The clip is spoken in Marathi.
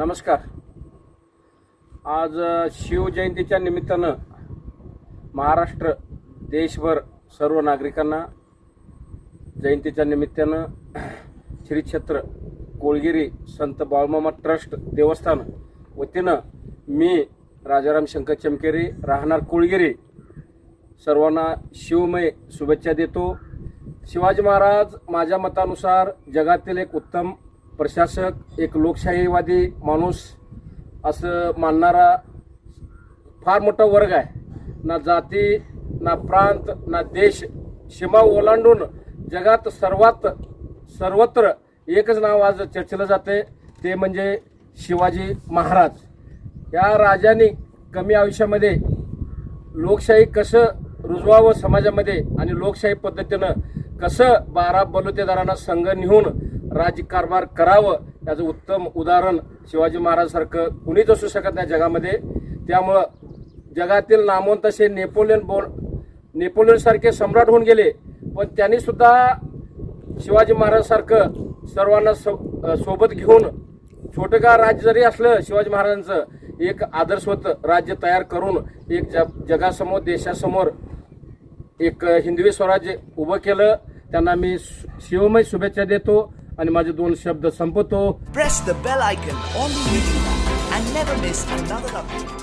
नमस्कार. आज शिवजयंतीच्या निमित्तानं महाराष्ट्र देशभर सर्व नागरिकांना जयंतीच्या निमित्तानं श्री क्षेत्र कोळगिरी संत बाळमामा ट्रस्ट देवस्थान वतीनं मी राजाराम शंकर चमकेरी राहणार कोळगिरी सर्वांना शिवमय शुभेच्छा देतो. शिवाजी महाराज माझ्या मतानुसार जगातील एक उत्तम प्रशासक एक लोकशाहीवादी माणूस असं मानणारा फार मोठा वर्ग आहे. ना जाती ना प्रांत ना देश सीमा ओलांडून जगात सर्वात सर्वत्र एकच नाव आज चर्चेलं जाते ते म्हणजे शिवाजी महाराज. या राजाने कमी आयुष्यामध्ये लोकशाही कसं रुजवावं समाजामध्ये आणि लोकशाही पद्धतीनं कसं बारा बलुतेदारांना संघ नेऊन राजकारभार करावं याचं उत्तम उदाहरण शिवाजी महाराजसारखं कुणीच असू शकत नाही जगामध्ये. त्यामुळं जगातील नामवंत असे नेपोलियन बोल नेपोलियनसारखे सम्राट होऊन गेले. पण त्यांनी सुद्धा शिवाजी महाराजसारखं सर्वांना सो- सोबत घेऊन छोटं का राज्य जरी असलं शिवाजी महाराजांचं एक आदर्शवत राज्य तयार करून एक जग जगासमोर देशासमोर एक हिंदवी स्वराज्य उभं केलं. त्यांना मी शिवमय शुभेच्छा देतो. आणि माझे दोन शब्द संपवतो Press the bell icon on the YouTube app and never miss another update.